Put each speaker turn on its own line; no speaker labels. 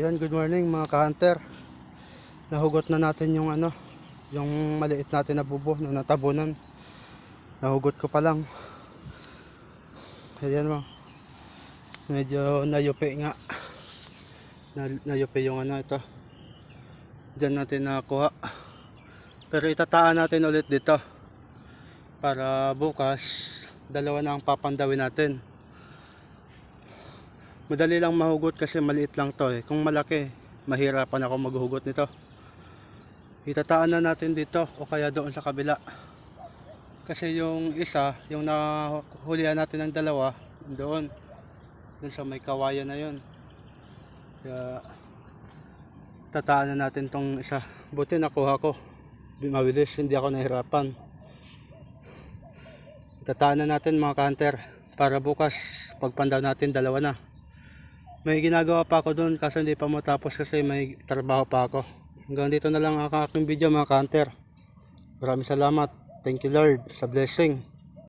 Ayan, good morning mga ka-hunter. Nahugot na natin yung ano, yung maliit natin na bubo na natabunan. Nahugot ko pa lang. Ayan mo. Medyo nayupi nga. Na, nayupi yung ano ito. Diyan natin nakuha. Pero itataan natin ulit dito. Para bukas, dalawa na ang papandawin natin. Madali lang mahugot kasi maliit lang to eh. Kung malaki, mahirapan ako maghugot nito. Itataan na natin dito o kaya doon sa kabila. Kasi yung isa, yung nahulihan natin ng dalawa, doon. Doon sa may kawayan na yun. Kaya tataan na natin tong isa. Buti nakuha ko. Mabilis, hindi ako nahirapan. Tataan na natin mga kanter para bukas pagpandaw natin dalawa na. May ginagawa pa ako doon kasi hindi pa matapos kasi may trabaho pa ako. Hanggang dito na lang ang aking video mga kanter. Maraming salamat. Thank you Lord sa blessing.